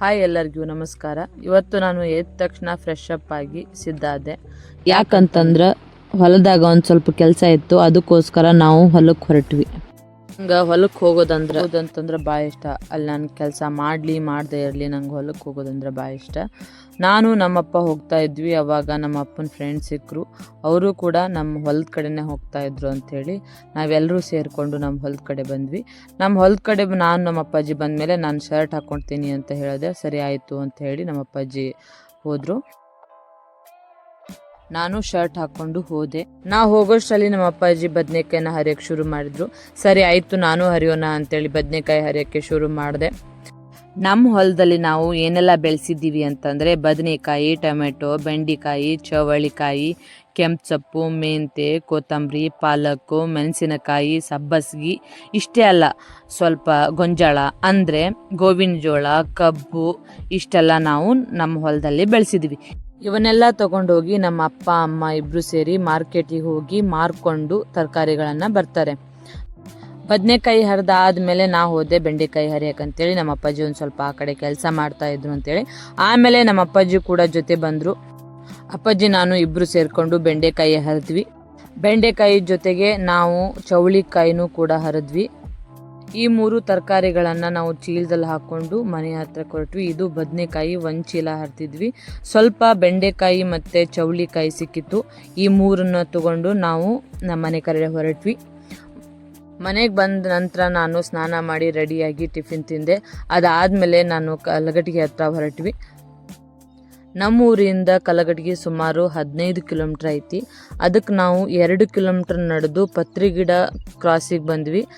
Hi ಎಲ್ಲರಿಗೂ ನಮಸ್ಕಾರ. ಇವತ್ತು ನಾನು ಎದ್ದ ತಕ್ಷಣ ಫ್ರೆಶ್ ಅಪ್ ಆಗಿ ಸಿದ್ಧಾದೆ ಯಾಕಂತಂದ್ರೆ ಹೊಲದಾಗ ಒಂದು ಸ್ವಲ್ಪ ಕೆಲಸ ಇತ್ತು, ಅದಕ್ಕೋಸ್ಕರ ನಾವು ಹೊಲಕ್ಕೆ ಹೊರಟ್ವಿ. ನಂಗೆ ಹೊಲಕ್ಕೆ ಹೋಗೋದಂದ್ರೆ ಹೋದಂತಂದ್ರೆ ಭಾಳ ಇಷ್ಟ. ಅಲ್ಲಿ ನಾನು ಕೆಲಸ ಮಾಡಲಿ, ಮಾಡದೇ ಇರಲಿ, ನಂಗೆ ಹೊಲಕ್ಕೆ ಹೋಗೋದಂದ್ರೆ ಭಾಳ ಇಷ್ಟ. ನಾನು ನಮ್ಮಪ್ಪ ಹೋಗ್ತಾ ಇದ್ವಿ, ಅವಾಗ ನಮ್ಮ ಅಪ್ಪನ ಫ್ರೆಂಡ್ ಸಿಕ್ಕರು ಅವರು ಕೂಡ ನಮ್ಮ ಹೊಲದ ಕಡೆನೇ ಹೋಗ್ತಾ ಇದ್ರು ಅಂಥೇಳಿ ನಾವೆಲ್ಲರೂ ಸೇರಿಕೊಂಡು ನಮ್ಮ ಹೊಲದ ಕಡೆ ಬಂದ್ವಿ. ನಮ್ಮ ಹೊಲದ ಕಡೆ ನಾನು ನಮ್ಮ ಅಪ್ಪಾಜಿ ಬಂದಮೇಲೆ ನಾನು ಶರ್ಟ್ ಹಾಕ್ಕೊಳ್ತೀನಿ ಅಂತ ಹೇಳಿದೆ. ಸರಿ ಆಯಿತು ಅಂತ ಹೇಳಿ ನಮ್ಮ ಅಪ್ಪಾಜಿ ಹೋದರು. ನಾನು ಶರ್ಟ್ ಹಾಕೊಂಡು ಹೋದೆ. ನಾ ಹೋಗೋಷ್ಟರಲ್ಲಿ ನಮ್ಮ ಅಪ್ಪಾಜಿ ಬದನೆಕಾಯಿನ ಹರಿಯಕ್ಕೆ ಶುರು ಮಾಡಿದ್ರು. ಸರಿ, ಆಯಿತು, ನಾನು ಹರಿಯೋಣ ಅಂತೇಳಿ ಬದನೆಕಾಯಿ ಹರಿಯೋಕ್ಕೆ ಶುರು ಮಾಡಿದೆ. ನಮ್ಮ ಹೊಲದಲ್ಲಿ ನಾವು ಏನೆಲ್ಲ ಬೆಳೆಸಿದ್ದೀವಿ ಅಂತಂದರೆ ಬದನೆಕಾಯಿ, ಟೊಮೆಟೊ, ಬೆಂಡೆಕಾಯಿ ಚವಳಿಕಾಯಿ ಕೆಂಪು ಸೊಪ್ಪು ಮೆಂತೆ ಕೊತ್ತಂಬರಿ, ಪಾಲಕ್ಕು, ಮೆಣಸಿನಕಾಯಿ, ಸಬ್ಬಸ್ಗಿ, ಇಷ್ಟೇ ಅಲ್ಲ, ಸ್ವಲ್ಪ ಗೊಂಜಾಳ, ಅಂದರೆ ಗೋವಿನ ಜೋಳ, ಕಬ್ಬು, ಇಷ್ಟೆಲ್ಲ ನಾವು ನಮ್ಮ ಹೊಲದಲ್ಲಿ ಬೆಳೆಸಿದ್ವಿ ಇವನ್ನೆಲ್ಲ ತಗೊಂಡೋಗಿ ನಮ್ಮ ಅಪ್ಪ, ಅಮ್ಮ ಇಬ್ರು ಸೇರಿ ಮಾರ್ಕೆಟಿಗೆ ಹೋಗಿ ಮಾರ್ಕೊಂಡು ತರಕಾರಿಗಳನ್ನು ಬರ್ತಾರೆ. ಬದನೆಕಾಯಿ ಹರಿದ ಆದಮೇಲೆ ನಾ ಹೋದೆ ಬೆಂಡೆಕಾಯಿ ಹರಿಯಕ್ಕಂತೇಳಿ ನಮ್ಮ ಅಪ್ಪಾಜಿ ಒಂದು ಸ್ವಲ್ಪ ಆ ಕಡೆ ಕೆಲಸ ಮಾಡ್ತಾ ಇದ್ರು ಅಂತೇಳಿ. ಆಮೇಲೆ ನಮ್ಮ ಅಪ್ಪಾಜಿ ಕೂಡ ಜೊತೆ ಬಂದರು. ಅಪ್ಪಾಜಿ, ನಾನು ಇಬ್ಬರು ಸೇರಿಕೊಂಡು ಬೆಂಡೆಕಾಯಿ ಹರಿದ್ವಿ. ಬೆಂಡೆಕಾಯಿ ಜೊತೆಗೆ ನಾವು ಚೌಳಿಕಾಯಿನೂ ಕೂಡ ಹರಿದ್ವಿ. ಈ ಮೂರು ತರಕಾರಿಗಳನ್ನು ನಾವು ಚೀಲದಲ್ಲಿ ಹಾಕ್ಕೊಂಡು ಮನೆ ಹತ್ರ ಕೊರಟ್ವಿ. ಇದು ಬದನೆಕಾಯಿ, ಒಂದು ಚೀಲ ಹರಿತಿದ್ವಿ ಸ್ವಲ್ಪ ಬೆಂಡೆಕಾಯಿ ಮತ್ತು ಚೌಳಿಕಾಯಿ ಸಿಕ್ಕಿತ್ತು. ಈ ಮೂರನ್ನು ತಗೊಂಡು ನಾವು ನಮ್ಮ ಮನೆ ಕರೆ ಹೊರಟ್ವಿ. ಮನೆಗೆ ಬಂದ ನಂತರ ನಾನು ಸ್ನಾನ ಮಾಡಿ ರೆಡಿಯಾಗಿ ಟಿಫಿನ್ ತಿಂದೆ. ಅದಾದಮೇಲೆ ನಾನು ಕಲಗಟ್ಟಿಗೆ ಹತ್ರ ಹೊರಟ್ವಿ. ನಮ್ಮೂರಿಂದ ಕಲಗಟ್ಟಿಗೆ ಸುಮಾರು ಹದಿನೈದು ಕಿಲೋಮೀಟ್ರ್ ಐತಿ. ಅದಕ್ಕೆ ನಾವು ಎರಡು ಕಿಲೋಮೀಟ್ರ್ ನಡೆದು ಪತ್ರಿಗಿಡ ಕ್ರಾಸಿಗೆ ಬಂದ್ವಿ.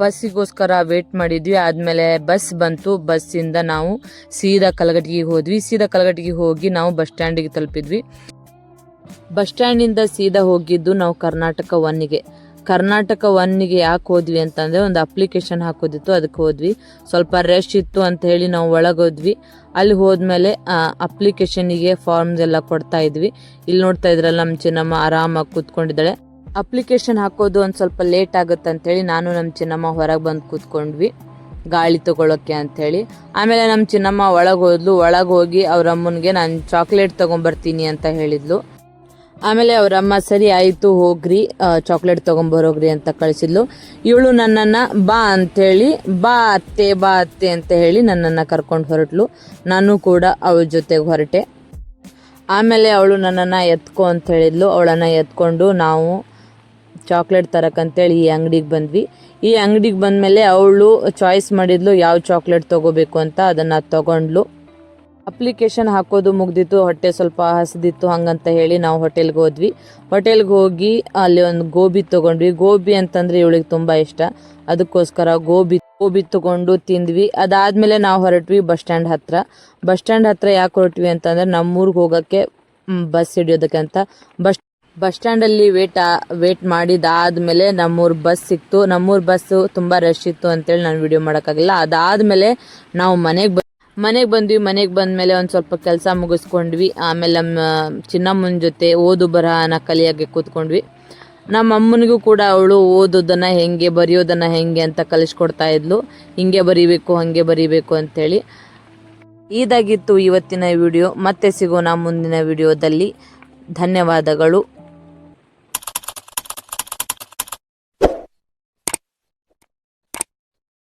ಬಸ್ಸಿಗೋಸ್ಕರ ವೇಟ್ ಮಾಡಿದ್ವಿ. ಆದಮೇಲೆ ಬಸ್ ಬಂತು. ಬಸ್ಸಿಂದ ನಾವು ಸೀದಾ ಕಲಗಟ್ಟಿಗೆ ಹೋದ್ವಿ. ಸೀದಾ ಕಲಗಟ್ಟಿಗೆ ಹೋಗಿ ನಾವು ಬಸ್ ಸ್ಟ್ಯಾಂಡಿಗೆ ತಲುಪಿದ್ವಿ. ಬಸ್ ಸ್ಟ್ಯಾಂಡಿಂದ ಸೀದಾ ಹೋಗಿದ್ದು ನಾವು ಕರ್ನಾಟಕ ಒನ್ನಿಗೆ ಕರ್ನಾಟಕ ಒನ್ನಿಗೆ ಯಾಕೆ ಹೋದ್ವಿ ಅಂತಂದರೆ ಒಂದು ಅಪ್ಲಿಕೇಶನ್ ಹಾಕೋದಿತ್ತು. ಅದಕ್ಕೆ ಹೋದ್ವಿ. ಸ್ವಲ್ಪ ರಶ್ ಇತ್ತು ಅಂತ ಹೇಳಿ ನಾವು ಒಳಗೆ ಹೋದ್ವಿ ಅಲ್ಲಿ ಹೋದ್ಮೇಲೆ ಅಪ್ಲಿಕೇಶನಿಗೆ ಫಾರ್ಮ್ಸ್ ಎಲ್ಲ ಕೊಡ್ತಾ ಇದ್ವಿ. ಇಲ್ಲಿ ನೋಡ್ತಾ ಇದ್ರಲ್ಲ ನಮ್ಮ ಚಿನ್ನಮ್ಮ ಆರಾಮಾಗಿ ಕೂತ್ಕೊಂಡಿದ್ದಾಳೆ. ಅಪ್ಲಿಕೇಶನ್ ಹಾಕೋದು ಒಂದು ಸ್ವಲ್ಪ ಲೇಟ್ ಆಗುತ್ತೆ ಅಂತೇಳಿ ನಾನು ನಮ್ಮ ಚಿನ್ನಮ್ಮ ಹೊರಗೆ ಬಂದು ಕೂತ್ಕೊಂಡ್ವಿ, ಗಾಳಿ ತಗೊಳ್ಳೋಕ್ಕೆ ಅಂಥೇಳಿ ಆಮೇಲೆ ನಮ್ಮ ಚಿನ್ನಮ್ಮ ಒಳಗೆ ಹೋದ್ಲು, ಒಳಗೆ ಹೋಗಿ ಅವ್ರ ಅಮ್ಮನಿಗೆ ನಾನು ಚಾಕ್ಲೇಟ್ ತೊಗೊಂಬರ್ತೀನಿ ಅಂತ ಹೇಳಿದ್ಲು. ಆಮೇಲೆ ಅವರಮ್ಮ ಸರಿ ಆಯಿತು, ಹೋಗ್ರಿ ಚಾಕ್ಲೇಟ್ ತೊಗೊಂಬರೋಗ್ರಿ ಅಂತ ಕಳಿಸಿದ್ಲು. ಇವಳು ನನ್ನನ್ನು, ಬಾ ಅಂಥೇಳಿ ಬಾ ಅತ್ತೆ ಬಾ ಅತ್ತೆ ಅಂತ ಹೇಳಿ ನನ್ನನ್ನು ಕರ್ಕೊಂಡು ಹೊರಟ್ಲು. ನಾನು ಕೂಡ ಅವಳ ಜೊತೆಗೆ ಹೊರಟೆ. ಆಮೇಲೆ ಅವಳು ನನ್ನನ್ನು ಎತ್ಕೊ ಅಂತ ಹೇಳಿದ್ಲು. ಅವಳನ್ನು ಎತ್ಕೊಂಡು ನಾವು ಚಾಕ್ಲೇಟ್ ತರಕ್ಕಂತೇಳಿ ಈ ಅಂಗಡಿಗೆ ಬಂದ್ವಿ. ಈ ಅಂಗಡಿಗೆ ಬಂದಮೇಲೆ ಅವಳು ಚಾಯ್ಸ್ ಮಾಡಿದ್ಲು, ಯಾವ ಚಾಕ್ಲೇಟ್ ತೊಗೋಬೇಕು ಅಂತ ಅದನ್ನು ತಗೊಂಡ್ಲು ಅಪ್ಲಿಕೇಶನ್ ಹಾಕೋದು ಮುಗ್ದಿತ್ತು, ಹೊಟ್ಟೆ ಸ್ವಲ್ಪ ಹಸಿದಿತ್ತು ಹಂಗಂತ ಹೇಳಿ ನಾವು ಹೋಟೆಲ್ಗೆ ಹೋದ್ವಿ. ಹೋಟೆಲ್ಗೆ ಹೋಗಿ ಅಲ್ಲಿ ಒಂದು ಗೋಬಿ ತೊಗೊಂಡ್ವಿ. ಗೋಬಿ ಅಂತಂದರೆ ಇವಳಿಗೆ ತುಂಬ ಇಷ್ಟ. ಅದಕ್ಕೋಸ್ಕರ ಗೋಬಿ ಗೋಬಿ ತೊಗೊಂಡು ತಿಂದ್ವಿ. ಅದಾದಮೇಲೆ ನಾವು ಹೊರಟ್ವಿ ಬಸ್ ಸ್ಟ್ಯಾಂಡ್ ಹತ್ರ. ಬಸ್ ಸ್ಟ್ಯಾಂಡ್ ಹತ್ರ ಯಾಕೆ ಹೊರಟ್ವಿ ಅಂತಂದರೆ ನಮ್ಮೂರಿಗೆ ಹೋಗೋಕ್ಕೆ ಬಸ್ ಹಿಡಿಯೋದಕ್ಕೆ ಅಂತ. ಬಸ್ ಬಸ್ ಸ್ಟ್ಯಾಂಡಲ್ಲಿ ವೇಟ್ ವೇಟ್ ಮಾಡಿದಾದ್ಮೇಲೆ ನಮ್ಮೂರು ಬಸ್ ಸಿಕ್ತು. ನಮ್ಮೂರ ಬಸ್ಸು ತುಂಬ ರಶ್ ಇತ್ತು ಅಂತೇಳಿ ನಾನು ವಿಡಿಯೋ ಮಾಡೋಕ್ಕಾಗಿಲ್ಲ. ಅದಾದಮೇಲೆ ನಾವು ಮನೆಗೆ ಮನೆಗೆ ಬಂದ್ವಿ. ಮನೆಗೆ ಬಂದಮೇಲೆ ಒಂದು ಸ್ವಲ್ಪ ಕೆಲಸ ಮುಗಿಸ್ಕೊಂಡ್ವಿ. ಆಮೇಲೆ ನಮ್ಮ ಚಿನ್ನಮ್ಮನ ಜೊತೆ ಓದು ಬರಹನ ಕಲಿಯೋಕ್ಕೆ ಕೂತ್ಕೊಂಡ್ವಿ. ನಮ್ಮ ಅಮ್ಮನಿಗೂ ಕೂಡ ಅವಳು ಓದೋದನ್ನು ಹೆಂಗೆ, ಬರೆಯೋದನ್ನು ಹೆಂಗೆ ಅಂತ ಕಲಿಸ್ಕೊಡ್ತಾ ಇದ್ಲು. ಹಿಂಗೆ ಬರೀಬೇಕು, ಹಾಗೆ ಬರೀಬೇಕು ಅಂಥೇಳಿ ಇದಾಗಿತ್ತು ಇವತ್ತಿನ ವಿಡಿಯೋ ಮತ್ತೆ ಸಿಗೋಣ ಮುಂದಿನ ವಿಡಿಯೋದಲ್ಲಿ ಧನ್ಯವಾದಗಳು.